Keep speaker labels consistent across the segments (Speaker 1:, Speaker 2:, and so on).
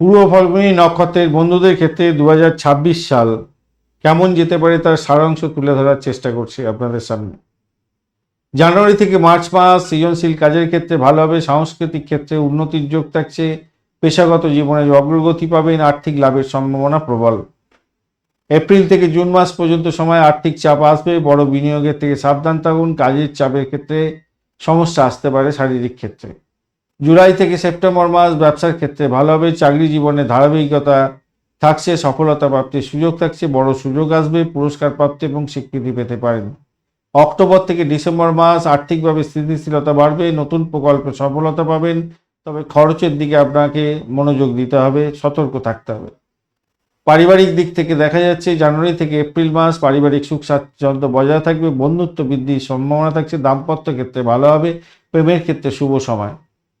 Speaker 1: পূর্ব ফাল্গুনী নক্ষত্রের বন্ধুদের ক্ষেত্রে দু হাজার ছাব্বিশ সাল কেমন যেতে পারে তার সারাংশ তুলে ধরার চেষ্টা করছি আপনাদের সামনে। জানুয়ারি থেকে মার্চ মাস সৃজনশীল কাজের ক্ষেত্রে ভালো হবে, সাংস্কৃতিক ক্ষেত্রে উন্নতির যোগ থাকছে, পেশাগত জীবনে অগ্রগতি পাবেন, আর্থিক লাভের সম্ভাবনা প্রবল। এপ্রিল থেকে জুন মাস পর্যন্ত সময় আর্থিক চাপ আসবে, বড় বিনিয়োগের থেকে সাবধান থাকুন, কাজের চাপের ক্ষেত্রে সমস্যা আসতে পারে শারীরিক ক্ষেত্রে। জুলাই থেকে সেপ্টেম্বর মাস ব্যবসার ক্ষেত্রে ভালো হবে, চাকরি জীবনে ধারাবাহিকতা থাকছে, সফলতা প্রাপ্তির সুযোগ থাকছে, বড় সুযোগ আসবে, পুরস্কার প্রাপ্তি এবং স্বীকৃতি পেতে পারেন। অক্টোবর থেকে ডিসেম্বর মাস আর্থিকভাবে স্থিতিশীলতা বাড়বে, নতুন প্রকল্পে সফলতা পাবেন, তবে খরচের দিকে আপনাকে মনোযোগ দিতে হবে, সতর্ক থাকতে হবে। পারিবারিক দিক থেকে দেখা যাচ্ছে, জানুয়ারি থেকে এপ্রিল মাস পারিবারিক সুখ স্বাচ্ছন্দ্য বজায় থাকবে, বন্ধুত্ব বৃদ্ধির সম্ভাবনা থাকছে, দাম্পত্য ক্ষেত্রে ভালো হবে, প্রেমের ক্ষেত্রে শুভ সময়।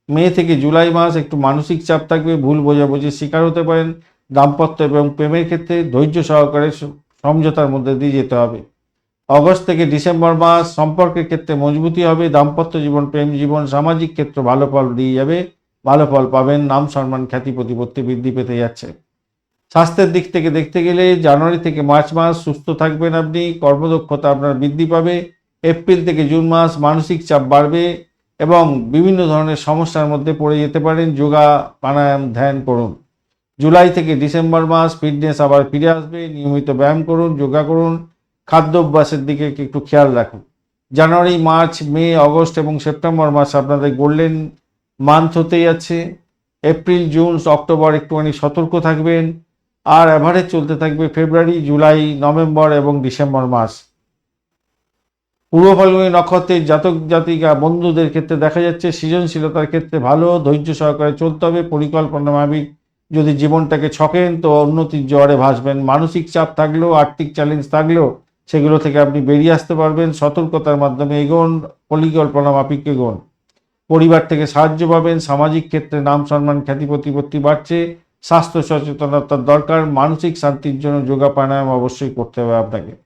Speaker 1: মে থেকে জুলাই মাস একটু মানসিক চাপ থাকবে, ভুল বোঝাবুঝির শিকার হতে পারেন, দাম্পত্য এবং প্রেমের ক্ষেত্রে ধৈর্য সহকারে সমঝোতার মধ্যে দিয়ে যেতে হবে। অগস্ট থেকে ডিসেম্বর মাস সম্পর্কের ক্ষেত্রে মজবুতি হবে, দাম্পত্য জীবন, প্রেম জীবন, সামাজিক ক্ষেত্র ভালো ফল দিয়ে যাবে, ভালো ফল পাবেন, নাম সম্মান, খ্যাতি, প্রতিপত্তি বৃদ্ধি পেতে যাচ্ছে। স্বাস্থ্যের দিক থেকে দেখতে গেলে জানুয়ারি থেকে মার্চ মাস সুস্থ থাকবেন আপনি, কর্মদক্ষতা আপনার বৃদ্ধি পাবে, এপ্রিল থেকে জুন মাস মানসিক চাপ বাড়বে এবং বিভিন্ন ধরনের সমস্যার মধ্যে পড়ে যেতে পারেন। যোগা, প্রাণায়াম, ধ্যান করুন। জুলাই থেকে ডিসেম্বর মাস ফিটনেস আবার ফিরে আসবে। নিয়মিত ব্যায়াম করুন, যোগা করুন। খাদ্যাভ্যাসের দিকে একটু খেয়াল রাখুন। জানুয়ারি, মার্চ, মে, অগস্ট এবং সেপ্টেম্বর মাস আপনাদের গোল্ডেন মান্থ হতে যাচ্ছে। এপ্রিল, জুন, অক্টোবর একটুখানি সতর্ক থাকবেন। আর অ্যাভারেজ চলতে থাকবে ফেব্রুয়ারি, জুলাই, নভেম্বর এবং ডিসেম্বর মাস। পূর্ব ফাল্গুনী নক্ষত্রের জাতক জাতিকা বন্ধুদের ক্ষেত্রে দেখা যাচ্ছে সৃজনশীলতার ক্ষেত্রে ভালো, ধৈর্য সহকারে চলতে হবে, পরিকল্পনা মাফিক। যদি জীবনটাকে ছকেন, তো উন্নতির জোয়ারে ভাসবেন। মানসিক চাপ থাকলেও, আর্থিক চ্যালেঞ্জ থাকলেও সেগুলো থেকে আপনি বেরিয়ে আসতে পারবেন। সতর্কতার মাধ্যমে এগোন, পরিকল্পনা মাফিক এগোন পরিবার থেকে সাহায্য পাবেন, সামাজিক ক্ষেত্রে নাম সম্মান, খ্যাতি প্রতিপত্তি বাড়ছে, স্বাস্থ্য সচেতনতার দরকার, মানসিক শান্তির জন্য যোগা প্রাণায়াম অবশ্যই করতে হবে আপনাকে।